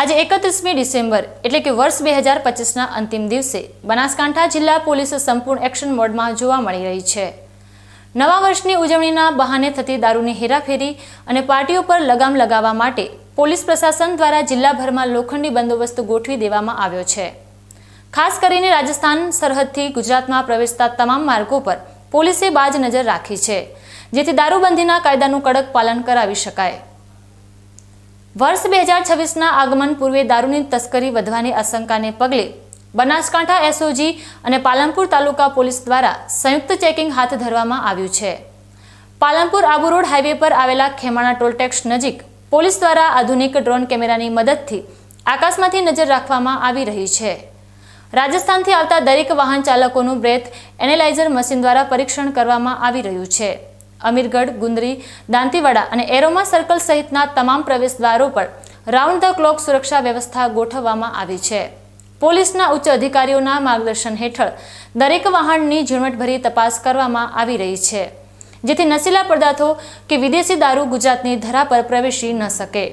આજે એકત્રીસમી ડિસેમ્બર એટલે કે વર્ષ બે હજાર પચીસના અંતિમ દિવસે બનાસકાંઠા જિલ્લા પોલીસ સંપૂર્ણ એક્શન મોડમાં જોવા મળી રહી છે. નવા વર્ષની ઉજવણીના બહાને થતી દારૂની હેરાફેરી અને પાર્ટીઓ પર લગામ લગાવવા માટે પોલીસ પ્રશાસન દ્વારા જિલ્લાભરમાં લોખંડી બંદોબસ્ત ગોઠવી દેવામાં આવ્યો છે. ખાસ કરીને રાજસ્થાન સરહદથી ગુજરાતમાં પ્રવેશતા તમામ માર્ગો પર પોલીસે બાજ નજર રાખી છે, જેથી દારૂબંધીના કાયદાનું કડક પાલન કરાવી શકાય. વર્ષ બે હજાર છવ્વીસના આગમન પૂર્વે દારૂની તસ્કરી વધવાની આશંકાને પગલે બનાસકાંઠા એસઓજી અને પાલનપુર તાલુકા પોલીસ દ્વારા સંયુક્ત ચેકિંગ હાથ ધરવામાં આવ્યું છે. પાલનપુર આબુ રોડ હાઈવે પર આવેલા ખેમાણા ટોલટેક્સ નજીક પોલીસ દ્વારા આધુનિક ડ્રોન કેમેરાની મદદથી આકાશમાંથી નજર રાખવામાં આવી રહી છે. રાજસ્થાનથી આવતા દરેક વાહન ચાલકોનું બ્રેથ એનેલાઇઝર મશીન દ્વારા પરીક્ષણ કરવામાં આવી રહ્યું છે. અમીરગઢ, ગુંદરી, દાંતીવાડા અને એરોમા સર્કલ સહિતના તમામ પ્રવેશ દ્વારો પર રાઉન્ડ ધ ક્લોક સુરક્ષા વ્યવસ્થા ગોઠવવામાં આવી છે. પોલીસના ઉચ્ચ અધિકારીઓના માર્ગદર્શન હેઠળ દરેક વાહનની ઝીણવટભરી તપાસ કરવામાં આવી રહી છે, જેથી નશીલા પદાર્થો કે વિદેશી દારૂ ગુજરાતની ધરા પર પ્રવેશી ન શકે.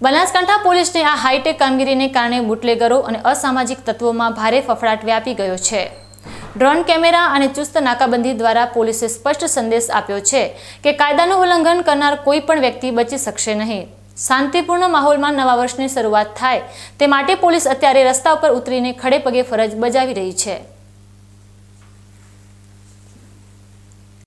બનાસકાંઠા પોલીસની આ હાઈટેક કામગીરીને કારણે બુટલેગરો અને અસામાજિક તત્વોમાં ભારે ફફડાટ વ્યાપી ગયો છે. ડ્રોન કેમેરા અને ચુસ્ત નાકાબંધી દ્વારા પોલીસે સ્પષ્ટ સંદેશ આપ્યો છે કે કાયદાનું ઉલ્લંઘન કરનાર કોઈ પણ વ્યક્તિ બચી શકશે નહીં. શાંતિપૂર્ણ માહોલમાં નવા વર્ષની શરૂઆત થાય તે માટે પોલીસ અત્યારે રસ્તા ઉપર ઉતરીને ખડે પગે ફરજ બજાવી રહી છે.